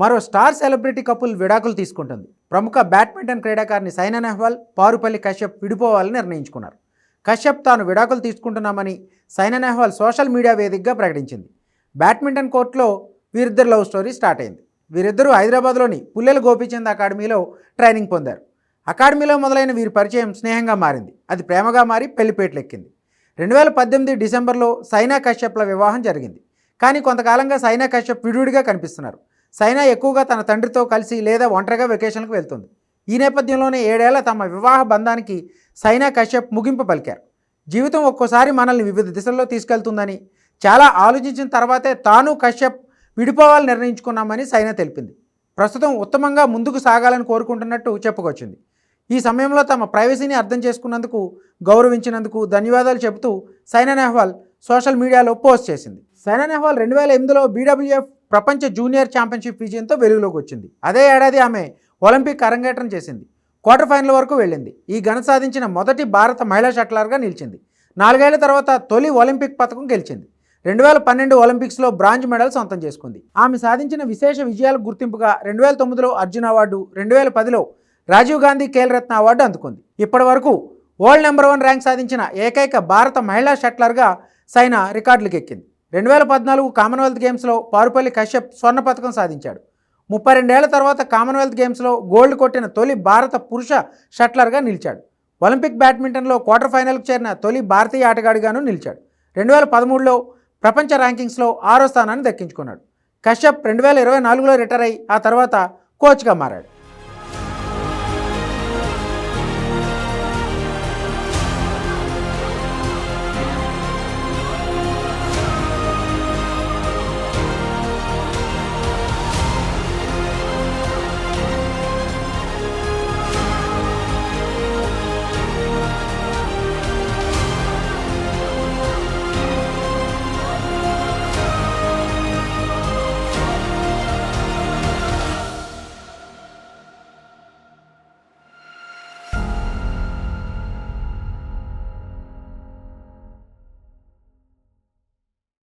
మరో star celebrity couple విడాకులు తీసుకుంటుంది. ప్రముఖ బ్యాడ్మింటన్ క్రీడాకారిణి సైనా నెహ్వాల్ పారుపల్లి కశ్యప్ విడిపోవాలని నిర్ణయించుకున్నారు. కశ్యప్ తాను విడాకులు తీసుకుంటున్నామని సైనా నెహ్వాల్ సోషల్ మీడియా వేదికగా ప్రకటించింది. బ్యాడ్మింటన్ కోర్టులో వీరిద్దరు లవ్ స్టోరీ స్టార్ట్ అయింది. వీరిద్దరూ హైదరాబాద్లోని పుల్లెల గోపీచంద్ అకాడమీలో ట్రైనింగ్ పొందారు. అకాడమీలో మొదలైన వీరి పరిచయం స్నేహంగా మారింది. అది ప్రేమగా మారి పెళ్ళిపేటలెక్కింది రెండు వేల పద్దెనిమిది డిసెంబర్లో సైనా కశ్యప్ల వివాహం జరిగింది. కానీ కొంతకాలంగా సైనా కశ్యప్ విడివిడిగా కనిపిస్తున్నారు. సైనా ఎక్కువగా తన తండ్రితో కలిసి లేదా ఒంటరిగా వెకేషన్లకు వెళ్తుంది. ఈ నేపథ్యంలోనే ఏడేళ్ళ తమ వివాహ బంధానికి సైనా కశ్యప్ ముగింపు పలికారు. జీవితం ఒక్కోసారి మనల్ని వివిధ దిశల్లో తీసుకెళ్తుందని చాలా ఆలోచించిన తర్వాతే తాను కశ్యప్ విడిపోవాలని నిర్ణయించుకున్నామని సైనా తెలిపింది. ప్రస్తుతం ఉత్తమంగా ముందుకు సాగాలని కోరుకుంటున్నట్టు చెప్పుకొచ్చింది. ఈ సమయంలో తమ ప్రైవసీని అర్థం చేసుకున్నందుకు గౌరవించినందుకు ధన్యవాదాలు చెబుతూ Saina Nehwal social media post చేసింది. సైనా నెహ్వాల్ రెండు వేల ఎనిమిదిలో బీడబ్ల్యూఎఫ్ ప్రపంచ జూనియర్ ఛాంపియన్షిప్ విజయంతో వెలుగులోకి వచ్చింది. అదే ఏడాది ఆమె ఒలింపిక్ అరంగేట్రం చేసింది. క్వార్టర్ ఫైనల్ వరకు వెళ్ళింది. ఈ ఘన సాధించిన మొదటి భారత మహిళా షట్లర్గా నిలిచింది. నాలుగేళ్ళ తర్వాత తొలి ఒలింపిక్ పథకం గెలిచింది. రెండు వేల పన్నెండు ఒలింపిక్స్లో బ్రాంజ్ మెడల్ సొంతం చేసుకుంది. ఆమె సాధించిన విశేష విజయాలకు గుర్తింపుగా రెండు వేల తొమ్మిదిలో అర్జున్ అవార్డు రెండు వేల పదిలో రాజీవ్ గాంధీ ఖేల్ రత్న అవార్డు అందుకుంది. ఇప్పటి వరకు వరల్డ్ నెంబర్ వన్ ర్యాంక్ సాధించిన ఏకైక భారత మహిళా షట్లర్గా సైనా రికార్డులకు ఎక్కింది రెండు వేల పద్నాలుగు కామన్వెల్త్ గేమ్స్లో పారుపల్లి కశ్యప్ స్వర్ణ పథకం సాధించాడు. ముప్పై రెండేళ్ళ తర్వాత కామన్వెల్త్ గేమ్స్లో గోల్డ్ కొట్టిన తొలి భారత పురుష షట్లర్గా నిలిచాడు. ఒలింపిక్ బ్యాడ్మింటన్లో క్వార్టర్ ఫైనల్కు చేరిన తొలి భారతీయ ఆటగాడిగాను నిలిచాడు. రెండు వేల పదమూడులో ప్రపంచ ర్యాంకింగ్స్లో ఆరో స్థానాన్ని దక్కించుకున్నాడు. కశ్యప్ రెండు వేల ఇరవై నాలుగులో రిటైర్ అయి ఆ తర్వాత కోచ్గా మారాడు.